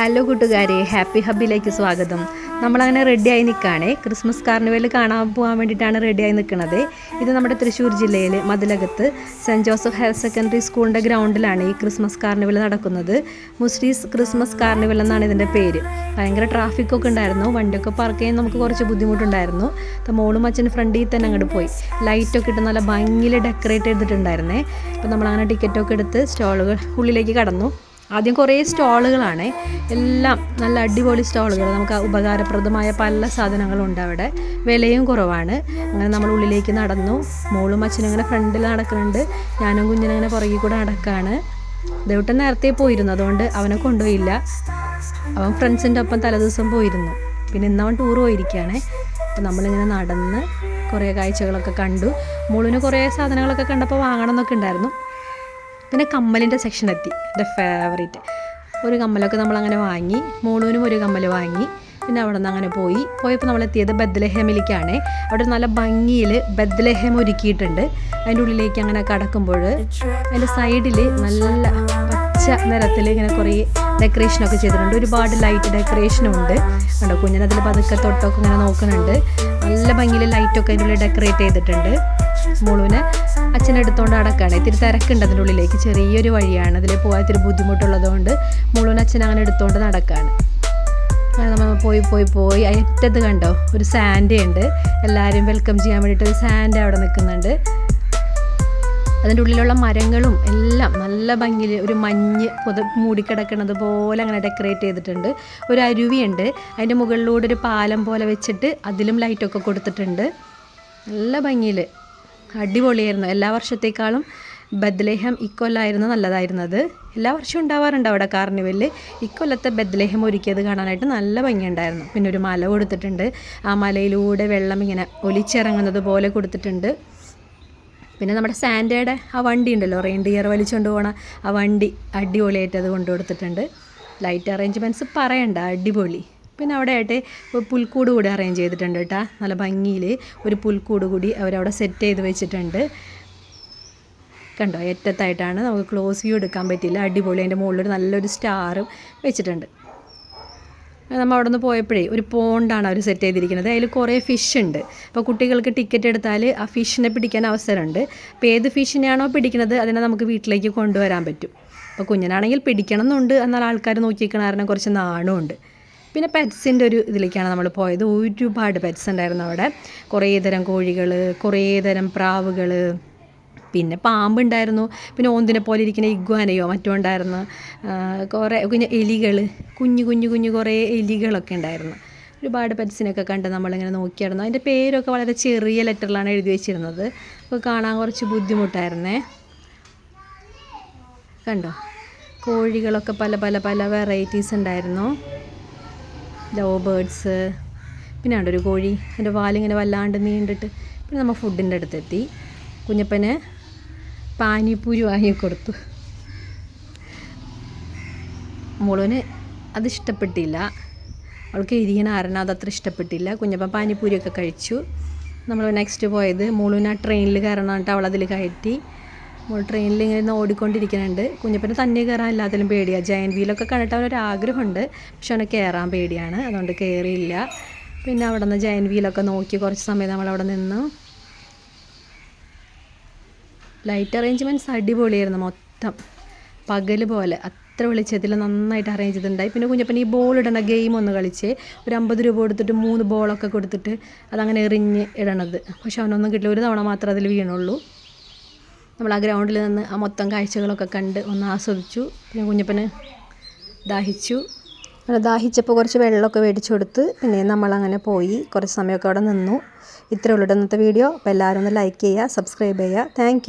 Hello കൂട്ടുകാരെ. Happy ഹബിലേക്ക് സ്വാഗതം. നമ്മളങ്ങനെ റെഡിയായി നിൽക്കുകയാണേ ക്രിസ്മസ് കാർണിവൽ കാണാൻ പോകാൻ വേണ്ടിയിട്ടാണ് റെഡിയായി നിൽക്കുന്നത് ഇത് നമ്മുടെ തൃശ്ശൂർ ജില്ലയിൽ മതിലകത്ത് സെന്റ് ജോസഫ് ഹയർ സെക്കൻഡറി സ്കൂളിന്റെ ഗ്രൗണ്ടിലാണ് ഈ ക്രിസ്മസ് കാർണിവൽ നടക്കുന്നത്. മുസ്ലിസ് ക്രിസ്മസ് കാർണിവൽ എന്നാണ് ഇതിന്റെ പേര്. ഭയങ്കര ട്രാഫിക്കൊക്കെ ഉണ്ടായിരുന്നു. വണ്ടിയൊക്കെ പാർക്ക് ചെയ്യാൻ നമുക്ക് കുറച്ച് ബുദ്ധിമുട്ടുണ്ടായിരുന്നു. അപ്പോൾ മോളും അച്ഛനും ഫ്രണ്ടിൽ തന്നെ അങ്ങോട്ട് പോയി. ലൈറ്റൊക്കെ ഇട്ട് നല്ല ഭംഗിയിൽ ഡെക്കറേറ്റ് ചെയ്തിട്ടുണ്ടായിരുന്നേ. അപ്പോൾ നമ്മളങ്ങനെ ടിക്കറ്റൊക്കെ എടുത്ത് സ്റ്റോളുകൾ ഉള്ളിലേക്ക് കടന്നു. ആദ്യം കുറേ സ്റ്റോളുകളാണ്. എല്ലാം നല്ല അടിപൊളി സ്റ്റോളുകൾ. നമുക്ക് ഉപകാരപ്രദമായ പല സാധനങ്ങളും ഉണ്ട് അവിടെ. വിലയും കുറവാണ്. അങ്ങനെ നമ്മൾ ഉള്ളിലേക്ക് നടന്നു. മോളും അച്ഛനും ഇങ്ങനെ ഫ്രണ്ടിൽ നടക്കുന്നുണ്ട്. ഞാനും കുഞ്ഞിനും ഇങ്ങനെ പുറകിൽ കൂടെ നടക്കുകയാണ് ദേവട്ടൻ നേരത്തെ പോയിരുന്നു. അതുകൊണ്ട് അവനെ കൊണ്ടുപോയില്ല. അവൻ ഫ്രണ്ട്സിന്റെ ഒപ്പം തലേദിവസം പോയിരുന്നു. പിന്നെ ഇന്നവൻ ടൂർ പോയിരിക്കുകയാണ്. അപ്പം നമ്മളിങ്ങനെ നടന്ന് കുറേ കാഴ്ചകളൊക്കെ കണ്ടു. മോളിന് കുറേ സാധനങ്ങളൊക്കെ കണ്ടപ്പോൾ വാങ്ങണം എന്നൊക്കെ ഉണ്ടായിരുന്നു. പിന്നെ കമ്മലിന്റെ സെക്ഷൻ എത്തി. എന്റെ ഫേവറേറ്റ് ഒരു കമ്മലൊക്കെ നമ്മൾ അങ്ങനെ വാങ്ങി മോളൂനും ഒരു കമ്മൽ വാങ്ങി പിന്നെ അവിടെ നിന്ന് അങ്ങനെ പോയി. പോയപ്പോൾ നമ്മൾ എത്തിയത് ബദ്ലഹേമിലേക്കാണ്. അവിടെ നല്ല ഭംഗിയിൽ ബദ്ലഹേം ഒരുക്കിയിട്ടുണ്ട്. അതിന്റെ ഉള്ളിലേക്ക് അങ്ങനെ കടക്കുമ്പോൾ അതിന്റെ സൈഡിൽ നല്ല പച്ച നിറത്തിൽ ഇങ്ങനെ കുറേ ഡെക്കറേഷനൊക്കെ ചെയ്തിട്ടുണ്ട്. ഒരുപാട് ലൈറ്റ് ഡെക്കറേഷനും ഉണ്ട്. കണ്ടോ കുഞ്ഞിനതിൽ പതുക്കെ തൊട്ടൊക്കെ ഇങ്ങനെ നോക്കുന്നുണ്ട്. നല്ല ഭംഗിയിൽ ലൈറ്റൊക്കെ അതിന്റെ ഉള്ളിൽ ഡെക്കറേറ്റ് ചെയ്തിട്ടുണ്ട്. മുളുവിനെ അച്ഛൻ എടുത്തുകൊണ്ട് നടക്കുകയാണ് ഇത്തിരി തിരക്കുണ്ട് അതിന്റെ ഉള്ളിലേക്ക് ചെറിയൊരു വഴിയാണ്. അതിൽ പോകാൻ ഇത്തിരി ബുദ്ധിമുട്ടുള്ളതുകൊണ്ട് മുളുവിന് അച്ഛൻ അങ്ങനെ എടുത്തോണ്ട് അങ്ങനെ നമ്മൾ പോയി പോയി പോയി. അറ്റത്ത് കണ്ടോ? ഒരു സാൻഡ് ഉണ്ട്. എല്ലാവരും വെൽക്കം ചെയ്യാൻ വേണ്ടിയിട്ട് ഒരു സാൻഡ് അവിടെ നിൽക്കുന്നുണ്ട്. അതിന്റെ ഉള്ളിലുള്ള മരങ്ങളും എല്ലാം നല്ല ഭംഗിയിൽ ഒരു മഞ്ഞ് പുത മൂടിക്കിടക്കുന്നത് പോലെ അങ്ങനെ ഡെക്കറേറ്റ് ചെയ്തിട്ടുണ്ട്. ഒരു അരുവിയുണ്ട്. അതിന്റെ മുകളിലൂടെ ഒരു പാലം പോലെ വെച്ചിട്ട് അതിലും ലൈറ്റൊക്കെ കൊടുത്തിട്ടുണ്ട്. നല്ല ഭംഗിയിൽ. അടിപൊളിയായിരുന്നു. എല്ലാ വർഷത്തേക്കാളും ബദ്ലേഹം ഇക്കൊല്ലായിരുന്നു നല്ലതായിരുന്നത്. എല്ലാ വർഷവും ഉണ്ടാവാറുണ്ട് അവിടെ കാർണിവലിൽ ഇക്കൊല്ലത്തെ ബദ്ലേഹം ഒരുക്കിയത് കാണാനായിട്ട് നല്ല ഭംഗിയുണ്ടായിരുന്നു. പിന്നെ ഒരു മല കൊടുത്തിട്ടുണ്ട്. ആ മലയിലൂടെ വെള്ളം ഇങ്ങനെ ഒലിച്ചിറങ്ങുന്നത് പോലെ കൊടുത്തിട്ടുണ്ട്. പിന്നെ നമ്മുടെ സാൻഡയുടെ ആ വണ്ടി ഉണ്ടല്ലോ റെയിൻഡിയർ വലിച്ചുകൊണ്ട് പോണ ആ വണ്ടി അടിപൊളിയായിട്ട് അത് കൊണ്ടു കൊടുത്തിട്ടുണ്ട് ലൈറ്റ് അറേഞ്ച്മെന്റ്സ് പറയണ്ട അടിപൊളി. പിന്നെ അവിടെ ആയിട്ട് പുൽക്കൂട് കൂടി അറേഞ്ച് ചെയ്തിട്ടുണ്ട് കേട്ടോ. നല്ല ഭംഗിയിൽ ഒരു പുൽക്കൂട് കൂടി അവരവിടെ സെറ്റ് ചെയ്ത് വെച്ചിട്ടുണ്ട്. കണ്ടോ ഏറ്റത്തായിട്ടാണ് നമുക്ക് ക്ലോസ് വ്യൂ എടുക്കാൻ പറ്റില്ല. അടിപൊളി അതിന്റെ ഒരു നല്ലൊരു സ്റ്റാറും വെച്ചിട്ടുണ്ട്. നമ്മൾ അവിടെ നിന്ന് പോയപ്പോഴേ ഒരു പോണ്ടാണ് അവർ സെറ്റ് ചെയ്തിരിക്കുന്നത്. അതിൽ കുറേ ഫിഷ് ഉണ്ട്. അപ്പോൾ കുട്ടികൾക്ക് ടിക്കറ്റ് എടുത്താൽ ആ ഫിഷിനെ പിടിക്കാൻ അവസരമുണ്ട്. അപ്പോൾ ഏത് ഫിഷിനെയാണോ പിടിക്കുന്നത് അതിനെ നമുക്ക് വീട്ടിലേക്ക് കൊണ്ടുവരാൻ പറ്റും. അപ്പോൾ കുഞ്ഞനാണെങ്കിൽ പിടിക്കണം എന്നുണ്ട് എന്നാൽ ആൾക്കാർ നോക്കിയിരിക്കണ കാരണം കുറച്ച് നാണുമുണ്ട് പിന്നെ പെറ്റ്സിന്റെ ഒരു ഇതിലേക്കാണ് നമ്മൾ പോയത്. ഒരുപാട് പെറ്റ്സ് ഉണ്ടായിരുന്നു അവിടെ. കുറേ തരം കോഴികൾ കുറേ തരം പ്രാവുകൾ പിന്നെ പാമ്പുണ്ടായിരുന്നു പിന്നെ ഓന്തിനെ പോലെ ഇരിക്കുന്ന ഇഗ്വാനയോ മറ്റോ ഉണ്ടായിരുന്നു. കുറേ കുഞ്ഞ് എലികൾ കുഞ്ഞു കുഞ്ഞു കുഞ്ഞു കുറേ എലികളൊക്കെ ഉണ്ടായിരുന്നു. ഒരുപാട് പെറ്റ്സിനൊക്കെ കണ്ട് നമ്മളിങ്ങനെ നോക്കിയായിരുന്നു. അതിന്റെ പേരൊക്കെ വളരെ ചെറിയ ലെറ്ററിലാണ് എഴുതി വെച്ചിരുന്നത്. അപ്പോൾ കാണാൻ കുറച്ച് ബുദ്ധിമുട്ടായിരുന്നേ. കണ്ടോ? കോഴികളൊക്കെ പല പല പല വെറൈറ്റീസ് ഉണ്ടായിരുന്നു. ലവ് ബേർഡ്സ് പിന്നെ ഉണ്ട് ഒരു കോഴി അതിന്റെ വാലിങ്ങനെ വല്ലാണ്ട് നീണ്ടിട്ട്. പിന്നെ നമ്മൾ ഫുഡിന്റെ അടുത്തെത്തി. കുഞ്ഞപ്പന് പാനിപ്പൂരി വാങ്ങിക്കൊടുത്തു മോളുവിന് അത് ഇഷ്ടപ്പെട്ടില്ല. അവൾക്ക് എരിയണ അത് അത്ര ഇഷ്ടപ്പെട്ടില്ല. കുഞ്ഞപ്പൻ പാനിപ്പൂരിയൊക്കെ കഴിച്ചു. നമ്മൾ നെക്സ്റ്റ് പോയത് മോളുവിന് ആ ട്രെയിനിൽ കയറണമെന്നിട്ട് അവൾ അതിൽ കയറ്റി. മോൾ ട്രെയിനിൽ ഇങ്ങനെ ഓടിക്കൊണ്ടിരിക്കുന്നുണ്ട്. കുഞ്ഞപ്പന് തന്നെ കയറാൻ എല്ലാത്തിലും പേടിയാണ് ജയൻ വീലൊക്കെ കണ്ടിട്ട് അവനൊരു ആഗ്രഹമുണ്ട്. പക്ഷെ അവനെ കയറാൻ പേടിയാണ്. അതുകൊണ്ട് കയറിയില്ല. പിന്നെ അവിടെ നിന്ന് ജയൻ വീലൊക്കെ നോക്കി കുറച്ച് സമയം നമ്മൾ അവിടെ നിന്നു. ലൈറ്റ് അറേഞ്ച്മെന്റ്സ് അടിപൊളിയായിരുന്നു മൊത്തം. പകൽ പോലെ. അത്ര വെളിച്ചത്തിൽ നന്നായിട്ട് അറേഞ്ച് ചെയ്തിട്ടുണ്ടായി. പിന്നെ കുഞ്ഞപ്പൻ ഈ ബോൾ ഇടണ ഗെയിം ഒന്ന് കളിച്ച്. ഒരു അമ്പത് രൂപ കൊടുത്തിട്ട് മൂന്ന് ബോളൊക്കെ കൊടുത്തിട്ട് അതങ്ങനെ എറിഞ്ഞ് ഇടണത്. പക്ഷെ അവനൊന്നും കിട്ടില്ല. ഒരു തവണ മാത്രമേ അതിൽ വീണുള്ളൂ. നമ്മൾ ആ ഗ്രൗണ്ടിൽ നിന്ന് ആ മൊത്തം കാഴ്ചകളൊക്കെ കണ്ട് ഒന്ന് ആസ്വദിച്ചു. പിന്നെ കുഞ്ഞപ്പന് ദാഹിച്ചു. അങ്ങനെ ദാഹിച്ചപ്പോൾ കുറച്ച് വെള്ളമൊക്കെ മേടിച്ചു കൊടുത്ത് പിന്നെ നമ്മളങ്ങനെ പോയി. കുറച്ച് സമയമൊക്കെ അവിടെ നിന്നു. ഇത്രയേ ഉള്ളൂ ഇന്നത്തെ വീഡിയോ. അപ്പോൾ എല്ലാവരും ഒന്ന് ലൈക്ക് ചെയ്യുക സബ്സ്ക്രൈബ് ചെയ്യുക. താങ്ക്